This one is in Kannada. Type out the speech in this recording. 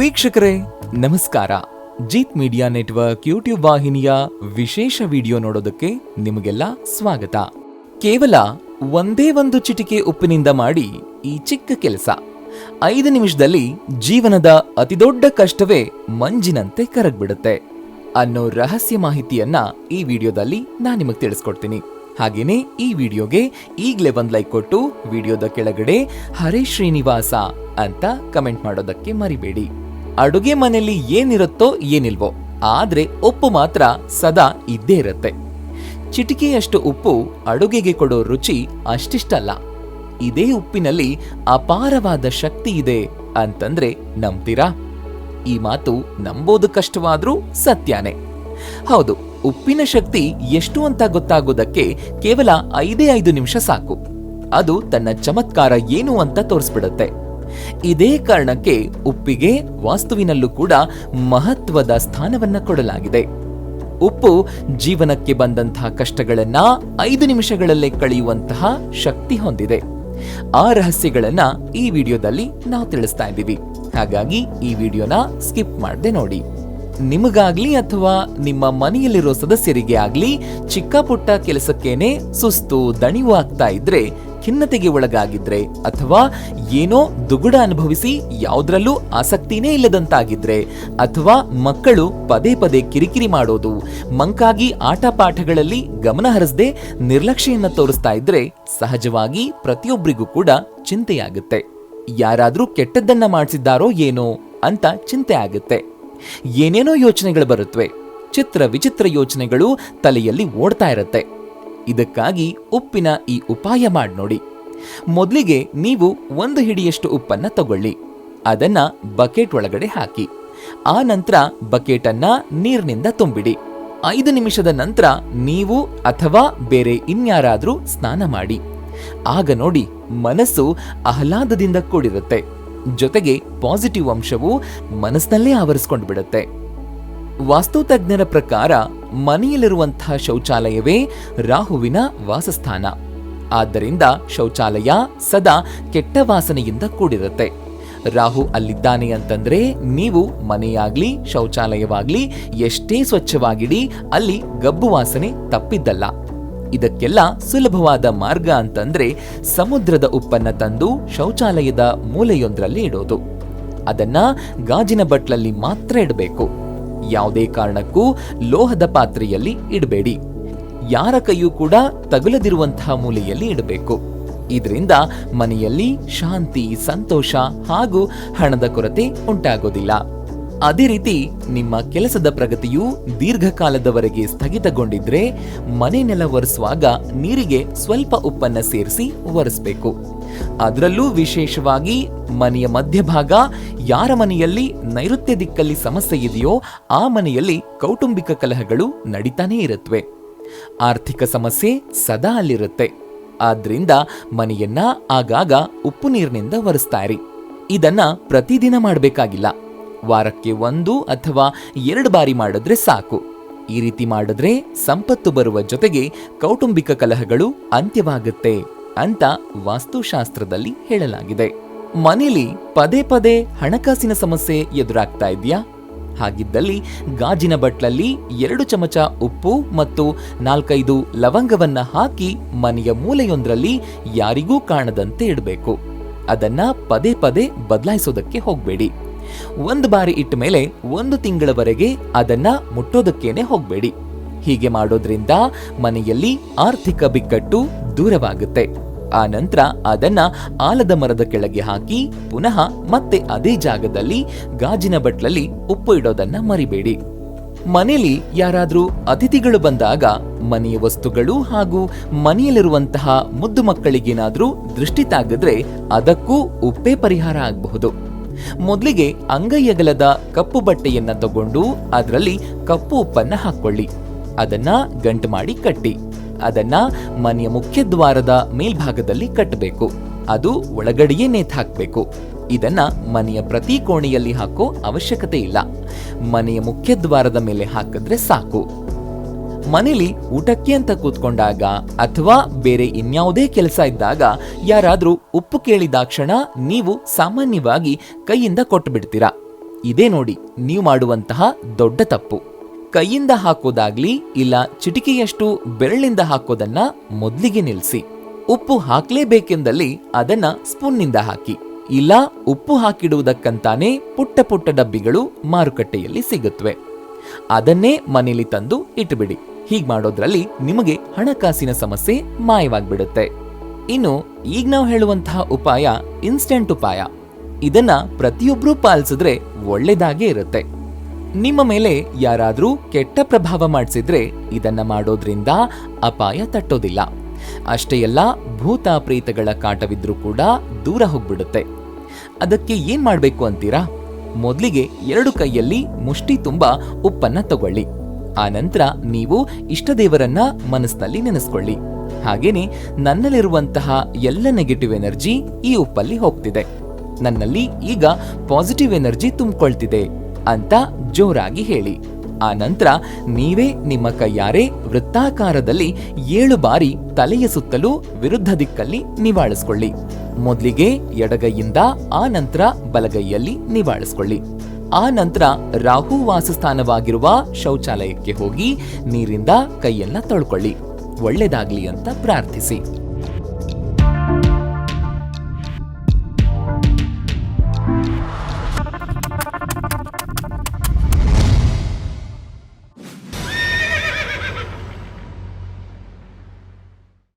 ವೀಕ್ಷಕರೇ, ನಮಸ್ಕಾರ. ಜೀತ್ ಮೀಡಿಯಾ ನೆಟ್ವರ್ಕ್ ಯೂಟ್ಯೂಬ್ ವಾಹಿನಿಯ ವಿಶೇಷ ವಿಡಿಯೋ ನೋಡೋದಕ್ಕೆ ನಿಮಗೆಲ್ಲ ಸ್ವಾಗತ. ಕೇವಲ ಒಂದೇ ಒಂದು ಚಿಟಿಕೆ ಉಪ್ಪಿನಿಂದ ಮಾಡಿ ಈ ಚಿಕ್ಕ ಕೆಲಸ. ಐದು ನಿಮಿಷದಲ್ಲಿ ಜೀವನದ ಅತಿದೊಡ್ಡ ಕಷ್ಟವೇ ಮಂಜಿನಂತೆ ಕರಗ್ಬಿಡುತ್ತೆ. ಅನ್ನೋ ರಹಸ್ಯ ಮಾಹಿತಿಯನ್ನ ಈ ವಿಡಿಯೋದಲ್ಲಿ ನಾನು ನಿಮಗೆ ತಿಳಿಸ್ಕೊಡ್ತೀನಿ. ಹಾಗೇನೆ ಈ ವಿಡಿಯೋಗೆ ಈಗಲೇ ಒಂದು ಲೈಕ್ ಕೊಟ್ಟು ವಿಡಿಯೋದ ಕೆಳಗಡೆ ಹರೇ ಶ್ರೀನಿವಾಸ ಅಂತ ಕಮೆಂಟ್ ಮಾಡೋದಕ್ಕೆ ಮರಿಬೇಡಿ. ಅಡುಗೆ ಮನೆಯಲ್ಲಿ ಏನಿರುತ್ತೋ ಏನಿಲ್ವೋ, ಆದ್ರೆ ಉಪ್ಪು ಮಾತ್ರ ಸದಾ ಇದ್ದೇ ಇರುತ್ತೆ. ಚಿಟಿಕೆಯಷ್ಟು ಉಪ್ಪು ಅಡುಗೆಗೆ ಕೊಡೋ ರುಚಿ ಅಷ್ಟಿಷ್ಟಲ್ಲ. ಇದೇ ಉಪ್ಪಿನಲ್ಲಿ ಅಪಾರವಾದ ಶಕ್ತಿ ಇದೆ ಅಂತಂದ್ರೆ ನಂಬ್ತೀರಾ? ಈ ಮಾತು ನಂಬೋದು ಕಷ್ಟವಾದ್ರೂ ಸತ್ಯಾನೆ. ಹೌದು, ಉಪ್ಪಿನ ಶಕ್ತಿ ಎಷ್ಟು ಅಂತ ಗೊತ್ತಾಗೋದಕ್ಕೆ ಕೇವಲ ಐದೇ ಐದು ನಿಮಿಷ ಸಾಕು. ಅದು ತನ್ನ ಚಮತ್ಕಾರ ಏನು ಅಂತ ತೋರಿಸ್ಬಿಡುತ್ತೆ. ಇದೇ ಕಾರಣಕ್ಕೆ ಉಪ್ಪಿಗೆ ವಾಸ್ತುವಿನಲ್ಲೂ ಕೂಡ ಮಹತ್ವದ ಸ್ಥಾನವನ್ನ ಕೊಡಲಾಗಿದೆ. ಉಪ್ಪು ಜೀವನಕ್ಕೆ ಬಂದಂತಹ ಕಷ್ಟಗಳನ್ನ ಐದು ನಿಮಿಷಗಳಲ್ಲೇ ಕಳೆಯುವಂತಹ ಶಕ್ತಿ ಹೊಂದಿದೆ. ಆ ರಹಸ್ಯಗಳನ್ನ ಈ ವಿಡಿಯೋದಲ್ಲಿ ನಾವು ತಿಳಿಸ್ತಾ ಇದ್ದೀವಿ. ಹಾಗಾಗಿ ಈ ವಿಡಿಯೋನ ಸ್ಕಿಪ್ ಮಾಡದೆ ನೋಡಿ. ನಿಮಗಾಗ್ಲಿ ಅಥವಾ ನಿಮ್ಮ ಮನೆಯಲ್ಲಿರೋ ಸದಸ್ಯರಿಗೆ ಆಗ್ಲಿ ಚಿಕ್ಕ ಪುಟ್ಟ ಕೆಲಸಕ್ಕೇನೆ ಸುಸ್ತು ದಣಿವು ಆಗ್ತಾ ಇದ್ರೆ ಖಿನ್ನತೆಗೆ ಒಳಗಾಗಿದ್ರೆ ಅಥವಾ ಏನೋ ದುಗುಡ ಅನುಭವಿಸಿ ಯಾವುದ್ರಲ್ಲೂ ಆಸಕ್ತಿನೇ ಇಲ್ಲದಂತಾಗಿದ್ರೆ ಅಥವಾ ಮಕ್ಕಳು ಪದೇ ಪದೇ ಕಿರಿಕಿರಿ ಮಾಡೋದು, ಮಂಕಾಗಿ ಆಟ ಪಾಠಗಳಲ್ಲಿ ಗಮನ ಹರಿಸದೆ ನಿರ್ಲಕ್ಷ್ಯನ್ನ ತೋರಿಸ್ತಾ ಇದ್ರೆ ಸಹಜವಾಗಿ ಪ್ರತಿಯೊಬ್ಬರಿಗೂ ಕೂಡ ಚಿಂತೆಯಾಗುತ್ತೆ. ಯಾರಾದರೂ ಕೆಟ್ಟದ್ದನ್ನ ಮಾಡಿಸಿದ್ದಾರೋ ಏನೋ ಅಂತ ಚಿಂತೆ ಆಗುತ್ತೆ. ಏನೇನೋ ಯೋಚನೆಗಳು ಬರುತ್ತವೆ ಚಿತ್ರ ವಿಚಿತ್ರ ಯೋಚನೆಗಳು ತಲೆಯಲ್ಲಿ ಓಡ್ತಾ ಇರುತ್ತೆ. ಇದಕ್ಕಾಗಿ ಉಪ್ಪಿನ ಈ ಉಪಾಯ ಮಾಡಿ ನೋಡಿ. ಮೊದಲಿಗೆ ನೀವು ಒಂದು ಹಿಡಿಯಷ್ಟು ಉಪ್ಪನ್ನ ತಗೊಳ್ಳಿ. ಅದನ್ನ ಬಕೆಟ್ ಒಳಗಡೆ ಹಾಕಿ. ಆ ನಂತರ ಬಕೆಟ್ ಅನ್ನ ನೀರಿನಿಂದ ತುಂಬಿಡಿ. ಐದು ನಿಮಿಷದ ನಂತರ ನೀವು ಅಥವಾ ಬೇರೆ ಇನ್ಯಾರಾದರೂ ಸ್ನಾನ ಮಾಡಿ. ಆಗ ನೋಡಿ ಮನಸ್ಸು ಆಹ್ಲಾದದಿಂದ ಕೂಡಿರುತ್ತೆ. ಜೊತೆಗೆ ಪಾಸಿಟಿವ್ ಅಂಶವು ಮನಸ್ಸಿನಲ್ಲೇ ಆವರಿಸ್ಕೊಂಡು ಬಿಡುತ್ತೆ ವಾಸ್ತುತಜ್ಞರ ಪ್ರಕಾರ ಮನೆಯಲ್ಲಿರುವಂತಹ ಶೌಚಾಲಯವೇ ರಾಹುವಿನ ವಾಸಸ್ಥಾನ. ಆದ್ದರಿಂದ ಶೌಚಾಲಯ ಸದಾ ಕೆಟ್ಟ ವಾಸನೆಯಿಂದ ಕೂಡಿರುತ್ತೆ. ರಾಹು ಅಲ್ಲಿದ್ದಾನೆ ಅಂತಂದ್ರೆ ನೀವು ಮನೆಯಾಗ್ಲಿ, ಶೌಚಾಲಯವಾಗ್ಲಿ ಎಷ್ಟೇ ಸ್ವಚ್ಛವಾಗಿಡಿ, ಅಲ್ಲಿ ಗಬ್ಬು ವಾಸನೆ ತಪ್ಪಿದ್ದಲ್ಲ. ಇದಕ್ಕೆಲ್ಲ ಸುಲಭವಾದ ಮಾರ್ಗ ಅಂತಂದ್ರೆ ಸಮುದ್ರದ ಉಪ್ಪನ್ನ ತಂದು ಶೌಚಾಲಯದ ಮೂಲೆಯೊಂದರಲ್ಲಿ ಇಡೋದು. ಅದನ್ನ ಗಾಜಿನ ಬಟ್ಲಲ್ಲಿ ಮಾತ್ರ ಇಡಬೇಕು. ಯಾವುದೇ ಕಾರಣಕ್ಕೂ ಲೋಹದ ಪಾತ್ರೆಯಲ್ಲಿ ಇಡಬೇಡಿ. ಯಾರ ಕೈಯೂ ಕೂಡ ತಗುಲದಿರುವಂತಹ ಮೂಲೆಯಲ್ಲಿ ಇಡಬೇಕು. ಇದರಿಂದ ಮನೆಯಲ್ಲಿ ಶಾಂತಿ, ಸಂತೋಷ ಹಾಗೂ ಹಣದ ಕೊರತೆ ಉಂಟಾಗೋದಿಲ್ಲ. ಅದೇ ರೀತಿ ನಿಮ್ಮ ಕೆಲಸದ ಪ್ರಗತಿಯು ದೀರ್ಘಕಾಲದವರೆಗೆ ಸ್ಥಗಿತಗೊಂಡಿದ್ರೆ ಮನೆ ನೆಲ ಒರೆಸುವಾಗ ನೀರಿಗೆ ಸ್ವಲ್ಪ ಉಪ್ಪನ್ನ ಸೇರಿಸಿ ಒರೆಸಬೇಕು. ಅದರಲ್ಲೂ ವಿಶೇಷವಾಗಿ ಮನೆಯ ಮಧ್ಯಭಾಗ ಯಾರ ಮನೆಯಲ್ಲಿ ನೈಋತ್ಯ ದಿಕ್ಕಲ್ಲಿ ಸಮಸ್ಯೆ ಇದೆಯೋ ಆ ಮನೆಯಲ್ಲಿ ಕೌಟುಂಬಿಕ ಕಲಹಗಳು ನಡೀತಾನೇ ಇರುತ್ತವೆ ಆರ್ಥಿಕ ಸಮಸ್ಯೆ ಸದಾ ಅಲ್ಲಿರುತ್ತೆ. ಆದ್ರಿಂದ ಮನೆಯನ್ನ ಆಗಾಗ ಉಪ್ಪು ನೀರಿನಿಂದ ಒರೆಸ್ತಾ ಇರಿ. ಇದನ್ನ ಪ್ರತಿದಿನ ಮಾಡಬೇಕಾಗಿಲ್ಲ. ವಾರಕ್ಕೆ ಒಂದು ಅಥವಾ ಎರಡು ಬಾರಿ ಮಾಡಿದ್ರೆ ಸಾಕು. ಈ ರೀತಿ ಮಾಡಿದ್ರೆ ಸಂಪತ್ತು ಬರುವ ಜೊತೆಗೆ ಕೌಟುಂಬಿಕ ಕಲಹಗಳು ಅಂತ್ಯವಾಗುತ್ತೆ ಅಂತ ವಾಸ್ತುಶಾಸ್ತ್ರದಲ್ಲಿ ಹೇಳಲಾಗಿದೆ. ಮನೇಲಿ ಪದೇ ಪದೇ ಹಣಕಾಸಿನ ಸಮಸ್ಯೆ ಎದುರಾಗ್ತಾ ಇದೆಯಾ? ಹಾಗಿದ್ದಲ್ಲಿ ಗಾಜಿನ ಬಟ್ಲಲ್ಲಿ ಎರಡು ಚಮಚ ಉಪ್ಪು ಮತ್ತು ನಾಲ್ಕೈದು ಲವಂಗವನ್ನ ಹಾಕಿ ಮನೆಯ ಮೂಲೆಯೊಂದರಲ್ಲಿ ಯಾರಿಗೂ ಕಾಣದಂತೆ ಇಡಬೇಕು. ಅದನ್ನ ಪದೇ ಪದೇ ಬದಲಾಯಿಸೋದಕ್ಕೆ ಹೋಗ್ಬೇಡಿ. ಒಂದು ಬಾರಿ ಇಟ್ಟ ಮೇಲೆ ಒಂದು ತಿಂಗಳವರೆಗೆ ಅದನ್ನ ಮುಟ್ಟೋದಕ್ಕೇನೆ ಹೋಗಬೇಡಿ. ಹೀಗೆ ಮಾಡೋದ್ರಿಂದ ಮನೆಯಲ್ಲಿ ಆರ್ಥಿಕ ಬಿಕ್ಕಟ್ಟು ದೂರವಾಗುತ್ತೆ. ಆ ನಂತರ ಅದನ್ನ ಆಲದ ಮರದ ಕೆಳಗೆ ಹಾಕಿ ಪುನಃ ಮತ್ತೆ ಅದೇ ಜಾಗದಲ್ಲಿ ಗಾಜಿನ ಬಟ್ಲಲ್ಲಿ ಉಪ್ಪು ಇಡೋದನ್ನ ಮರಿಬೇಡಿ. ಮನೆಯಲ್ಲಿ ಯಾರಾದರೂ ಅತಿಥಿಗಳು ಬಂದಾಗ ಮನೆಯ ವಸ್ತುಗಳು ಹಾಗೂ ಮನೆಯಲ್ಲಿರುವಂತಹ ಮುದ್ದು ಮಕ್ಕಳಿಗೇನಾದರೂ ದೃಷ್ಟಿ ತಾಗಿದ್ರೆ ಅದಕ್ಕೂ ಉಪ್ಪೇ ಪರಿಹಾರ ಆಗಬಹುದು. ಮೊದಲಿಗೆ ಅಂಗೈಯಗಲದ ಕಪ್ಪು ಬಟ್ಟೆಯನ್ನ ತಗೊಂಡು ಅದರಲ್ಲಿ ಕಪ್ಪು ಉಪ್ಪನ್ನ ಹಾಕೊಳ್ಳಿ. ಅದನ್ನ ಗಂಟು ಮಾಡಿ ಕಟ್ಟಿ. ಅದನ್ನ ಮನೆಯ ಮುಖ್ಯ ದ್ವಾರದ ಮೇಲ್ಭಾಗದಲ್ಲಿ ಕಟ್ಟಬೇಕು. ಅದು ಒಳಗಡೆಯೇ ನೇತು ಹಾಕಬೇಕು. ಇದನ್ನ ಮನೆಯ ಪ್ರತಿ ಕೋಣೆಯಲ್ಲಿ ಹಾಕೋ ಅವಶ್ಯಕತೆ ಇಲ್ಲ. ಮನೆಯ ಮುಖ್ಯ ದ್ವಾರದ ಮೇಲೆ ಹಾಕಿದ್ರೆ ಸಾಕು. ಮನೇಲಿ ಊಟಕ್ಕೆ ಅಂತ ಕೂತ್ಕೊಂಡಾಗ ಅಥವಾ ಬೇರೆ ಇನ್ಯಾವುದೇ ಕೆಲಸ ಇದ್ದಾಗ ಯಾರಾದರೂ ಉಪ್ಪು ಕೇಳಿದಾಕ್ಷಣ ನೀವು ಸಾಮಾನ್ಯವಾಗಿ ಕೈಯಿಂದ ಕೊಟ್ಟು ಬಿಡ್ತೀರಾ ಇದೇ ನೋಡಿ, ನೀವು ಮಾಡುವಂತಹ ದೊಡ್ಡ ತಪ್ಪು. ಕೈಯಿಂದ ಹಾಕೋದಾಗ್ಲಿ ಇಲ್ಲ ಚಿಟಿಕೆಯಷ್ಟು ಬೆರಳಿಂದ ಹಾಕೋದನ್ನ ಮೊದಲಿಗೆ ನಿಲ್ಲಿಸಿ ಉಪ್ಪು ಹಾಕ್ಲೇಬೇಕೆಂದಲ್ಲಿ ಅದನ್ನ ಸ್ಪೂನ್ನಿಂದ ಹಾಕಿ. ಇಲ್ಲ, ಉಪ್ಪು ಹಾಕಿಡುವುದಕ್ಕಂತಾನೆ ಪುಟ್ಟ ಪುಟ್ಟ ಡಬ್ಬಿಗಳು ಮಾರುಕಟ್ಟೆಯಲ್ಲಿ ಸಿಗುತ್ತವೆ ಅದನ್ನೇ ಮನೇಲಿ ತಂದು ಇಟ್ಬಿಡಿ. ಹೀಗ್ ಮಾಡೋದ್ರಲ್ಲಿ ನಿಮಗೆ ಹಣಕಾಸಿನ ಸಮಸ್ಯೆ ಮಾಯವಾಗ್ಬಿಡುತ್ತೆ. ಇನ್ನು ಈಗ ನಾವು ಹೇಳುವಂತಹ ಉಪಾಯ ಇನ್ಸ್ಟೆಂಟ್ ಉಪಾಯ. ಇದನ್ನ ಪ್ರತಿಯೊಬ್ಬರೂ ಪಾಲಿಸಿದ್ರೆ ಒಳ್ಳೇದಾಗೇ ಇರುತ್ತೆ. ನಿಮ್ಮ ಮೇಲೆ ಯಾರಾದರೂ ಕೆಟ್ಟ ಪ್ರಭಾವ ಮಾಡಿಸಿದ್ರೆ ಇದನ್ನ ಮಾಡೋದ್ರಿಂದ ಅಪಾಯ ತಟ್ಟೋದಿಲ್ಲ. ಅಷ್ಟೇ ಅಲ್ಲ ಭೂತ ಪ್ರೇತಗಳ ಕಾಟವಿದ್ರೂ ಕೂಡ ದೂರ ಹೋಗ್ಬಿಡುತ್ತೆ. ಅದಕ್ಕೆ ಏನ್ ಮಾಡಬೇಕು ಅಂತೀರಾ? ಮೊದಲಿಗೆ ಎರಡು ಕೈಯಲ್ಲಿ ಮುಷ್ಟಿ ತುಂಬ ಉಪ್ಪನ್ನ ತಗೊಳ್ಳಿ. ಆ ನಂತರ ನೀವು ಇಷ್ಟದೇವರನ್ನ ಮನಸ್ಸಿನಲ್ಲಿ ನೆನೆಸ್ಕೊಳ್ಳಿ. ಹಾಗೇನೆ ನನ್ನಲ್ಲಿರುವಂತಹ ಎಲ್ಲ ನೆಗೆಟಿವ್ ಎನರ್ಜಿ ಈ ಉಪ್ಪಲ್ಲಿ ಹೋಗ್ತಿದೆ. ನನ್ನಲ್ಲಿ ಈಗ ಪಾಸಿಟಿವ್ ಎನರ್ಜಿ ತುಂಬಿಕೊಳ್ತಿದೆ ಅಂತ ಜೋರಾಗಿ ಹೇಳಿ. ಆ ನಂತರ ನೀವೇ ನಿಮ್ಮ ಕೈಯಾರೆ ವೃತ್ತಾಕಾರದಲ್ಲಿ ಏಳು ಬಾರಿ ತಲೆಯ ಸುತ್ತಲೂ ವಿರುದ್ಧ ದಿಕ್ಕಲ್ಲಿ ನಿವಾಳಿಸ್ಕೊಳ್ಳಿ. ಮೊದಲಿಗೆ ಎಡಗೈಯಿಂದ ಆ ನಂತರ ಬಲಗೈಯಲ್ಲಿ ನಿವಾಳಿಸ್ಕೊಳ್ಳಿ. ಆ ನಂತರ ರಾಹು ವಾಸಸ್ಥಾನವಾಗಿರುವ ಶೌಚಾಲಯಕ್ಕೆ ಹೋಗಿ ನೀರಿಂದ ಕೈಯನ್ನ ತೊಳ್ಕೊಳ್ಳಿ. ಒಳ್ಳೆದಾಗ್ಲಿ ಅಂತ ಪ್ರಾರ್ಥಿಸಿ.